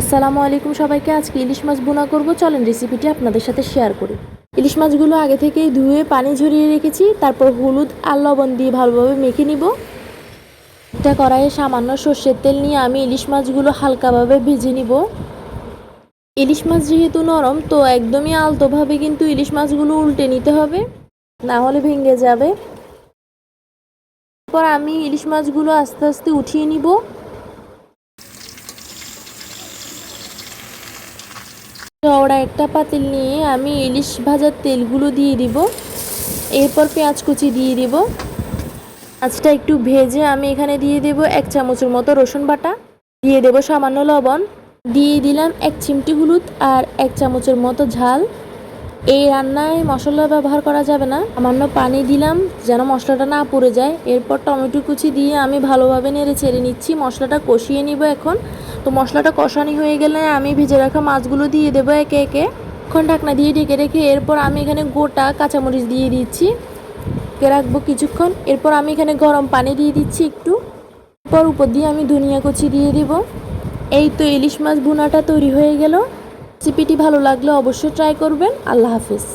আসসালামু আলাইকুম সবাইকে, আজকে ইলিশ মাছ বোনা করব। চলেন রেসিপিটি আপনাদের সাথে শেয়ার করি। ইলিশ মাছগুলো আগে থেকেই ধুয়ে পানি ঝরিয়ে রেখেছি, তারপর হলুদ আর লবণ দিয়ে ভালোভাবে মেখে নিব। একটা কড়াইয়ে সামান্য সর্ষের তেল নিয়ে আমি ইলিশ মাছগুলো হালকাভাবে ভেজে নিব। ইলিশ মাছ যেহেতু নরম, তো একদমই আলতোভাবে কিন্তু ইলিশ মাছগুলো উল্টে নিতে হবে, না হলে ভেঙে যাবে। তারপর আমি ইলিশ মাছগুলো আস্তে আস্তে উঠিয়ে নিব। চওড়া একটা পাতিল নিয়ে আমি ইলিশ ভাজার তেলগুলো দিয়ে দিব। এরপর পেঁয়াজ কুচি দিয়ে দিব। মাছটা একটু ভেজে আমি এখানে দিয়ে দেব এক চামচের মতো রসুন বাটা। দিয়ে দেব সামান্য লবণ। দিয়ে দিলাম এক চিমটি হলুদ আর এক চামচের মতো ঝাল। এই রান্নায় মশলা ব্যবহার করা যাবে না। সামান্য পানি দিলাম যেন মশলাটা না পড়ে যায়। এরপর টমেটো কুচি দিয়ে আমি ভালোভাবে নেড়ে ছেড়ে নিচ্ছি। মশলাটা কষিয়ে নিব এখন। তো মশলাটা কষানি হয়ে গেলে আমি ভেজে রাখা মাছগুলো দিয়ে দেবো একে একে। এখন ঢাকনা দিয়ে ঢেকে রেখে এরপর আমি এখানে গোটা কাঁচামরিচ দিয়ে দিচ্ছি। রাখব কিছুক্ষণ। এরপর আমি এখানে গরম পানি দিয়ে দিচ্ছি একটু। এরপর উপর দিয়ে আমি ধনিয়া কুচি দিয়ে দিব। এই তো ইলিশ মাছ ভুনাটা তৈরি হয়ে গেল। রেসিপিটি ভালো লাগলে অবশ্যই ট্রাই করবেন। আল্লাহ হাফিজ।